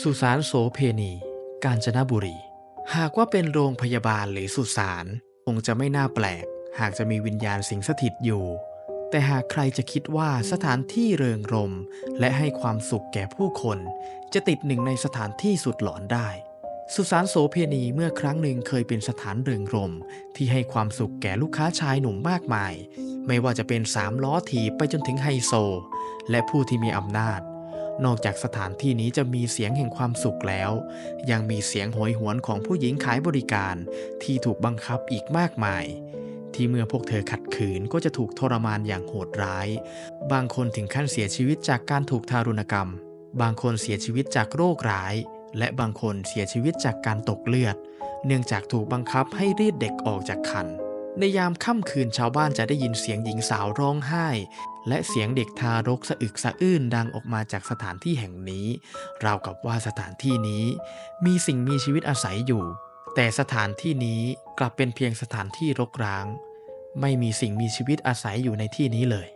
สุสานโสเพณี กาญจนบุรี หากว่าเป็นโรงพยาบาลหรือสุสานคงจะไม่น่าแปลก หากจะมีวิญญาณสิงสถิตอยู่ แต่หากใครจะคิดว่าสถานที่เริงรม และให้ความสุขแก่ผู้คน จะติดหนึ่งในสถานที่สุดหลอนได้ สุสานโสเพณีเมื่อครั้งหนึ่งเคยเป็นสถานเริงรม ที่ให้ความสุขแก่ลูกค้าชายหนุ่มมากมาย ไม่ว่าจะเป็นสามล้อถีบไปจนถึงไฮโซ และผู้ที่มีอำนาจ นอกจากสถานที่นี้จะมีเสียงแห่งความสุขแล้ว ยังมีเสียงโหยหวนของผู้หญิงขายบริการที่ถูกบังคับอีกมากมาย ที่เมื่อพวกเธอขัดขืนก็จะถูกทรมานอย่างโหดร้าย บางคนถึงขั้นเสียชีวิตจากการถูกทารุณกรรม บางคนเสียชีวิตจากโรคร้าย และบางคนเสียชีวิตจากการตกเลือด เนื่องจากถูกบังคับให้รีดเด็กออกจากคัน ในยามค่ำคืนชาวบ้านจะได้ยินเสียงหญิงสาวร้องไห้ และเสียงเด็กทารกสะอึกสะอื้นดังออกมาจากสถานที่แห่งนี้ ราวกับว่าสถานที่นี้ มีสิ่งมีชีวิตอาศัยอยู่ แต่สถานที่นี้กลับเป็นเพียงสถานที่รกร้าง ไม่มีสิ่งมีชีวิตอาศัยอยู่ในที่นี้เลย